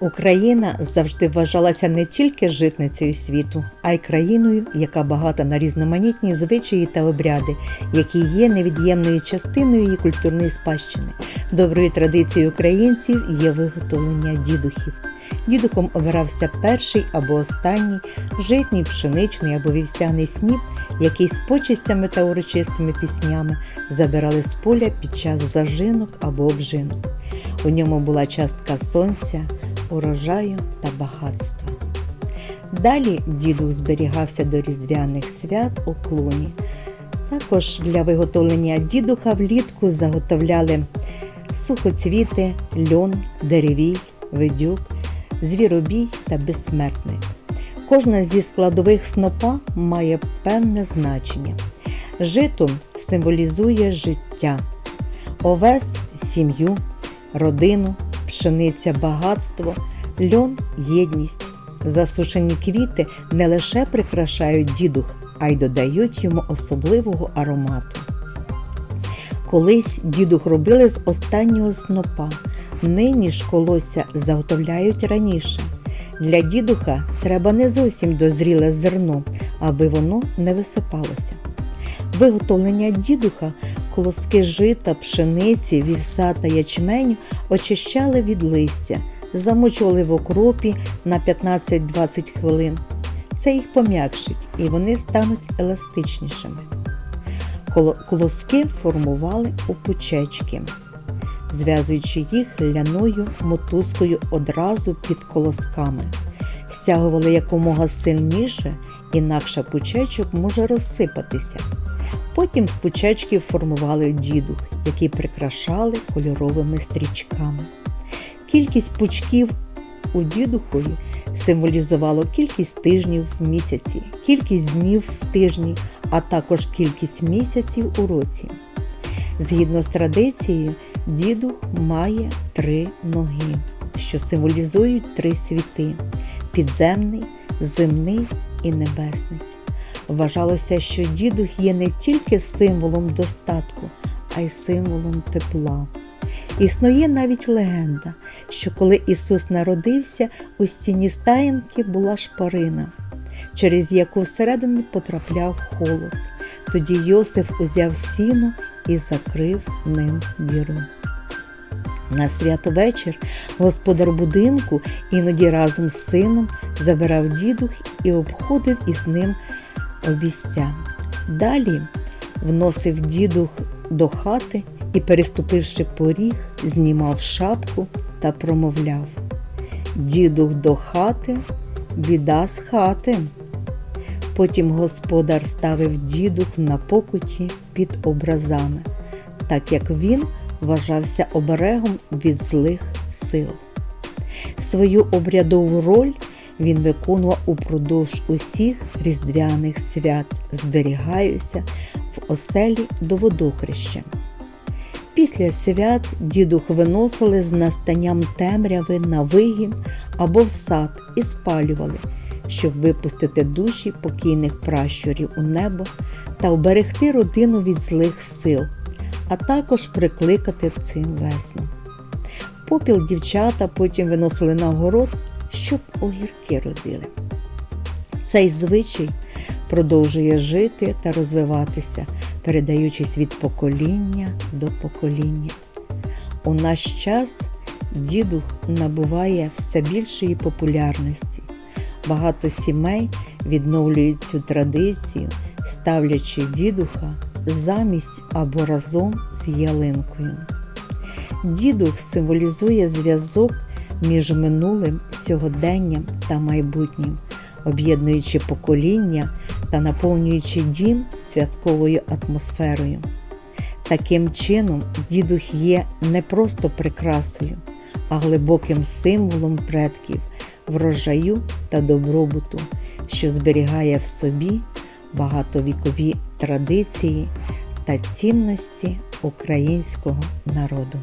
Україна завжди вважалася не тільки житницею світу, а й країною, яка багата на різноманітні звичаї та обряди, які є невід'ємною частиною її культурної спадщини. Доброю традицією українців є виготовлення дідухів. Дідухом обирався перший або останній житній, пшеничний або вівсяний сніп, який з почестями та урочистими піснями забирали з поля під час зажинок або обжинок. У ньому була частка сонця, урожаю та багатства. Далі дідух зберігався до різдвяних свят у клуні. Також для виготовлення дідуха влітку заготовляли сухоцвіти, льон, деревій, видюк, звіробій та безсмертник. Кожна зі складових снопа має певне значення. Жито символізує життя, овес сім'ю, родину, пшениця багатство, льон єдність. Засушені квіти не лише прикрашають дідух, а й додають йому особливого аромату. Колись дідух робили з останнього снопа, нині ж колося заготовляють раніше. Для дідуха треба не зовсім дозріле зерно, аби воно не висипалося. Виготовлення дідуха, колоски жита, пшениці, вівса та ячменю очищали від листя, замочували в окропі на 15-20 хвилин. Це їх пом'якшить і вони стануть еластичнішими. Колоски формували у пучечки, зв'язуючи їх ляною мотузкою одразу під колосками. Стягували якомога сильніше, інакше пучечок може розсипатися. Потім з пучечків формували дідух, які прикрашали кольоровими стрічками. Кількість пучків у дідухові символізувало кількість тижнів в місяці, кількість днів в тижні, а також кількість місяців у році. Згідно з традицією, дідух має три ноги, що символізують три світи: підземний, земний і небесний. Вважалося, що дідух є не тільки символом достатку, а й символом тепла. Існує навіть легенда, що коли Ісус народився, у стіні стаєнки була шпарина, через яку всередину потрапляв холод. Тоді Йосиф узяв сіно і закрив ним діру. На святовечір господар будинку іноді разом з сином забирав дідух і обходив із ним обістя. Далі вносив дідух до хати і, переступивши поріг, знімав шапку та промовляв: Дідух до хати, біда з хати. Потім господар ставив дідух на покуті під образами, так як він вважався оберегом від злих сил. Свою обрядову роль він виконував упродовж усіх різдвяних свят, зберігаюся в оселі до водохреща. Після свят дідух виносили з настанням темряви на вигін або в сад і спалювали, щоб випустити душі покійних пращурів у небо та вберегти родину від злих сил, а також прикликати цим весну. Попіл дівчата потім виносили на город, щоб огірки родили. Цей звичай продовжує жити та розвиватися, передаючись від покоління до покоління. У наш час дідух набуває все більшої популярності. Багато сімей відновлюють цю традицію, ставлячи дідуха замість або разом з ялинкою. Дідух символізує зв'язок між минулим, сьогоденням та майбутнім, об'єднуючи покоління та наповнюючи дім святковою атмосферою. Таким чином, дідух є не просто прикрасою, а глибоким символом предків, врожаю та добробуту, що зберігає в собі багатовікові традиції та цінності українського народу.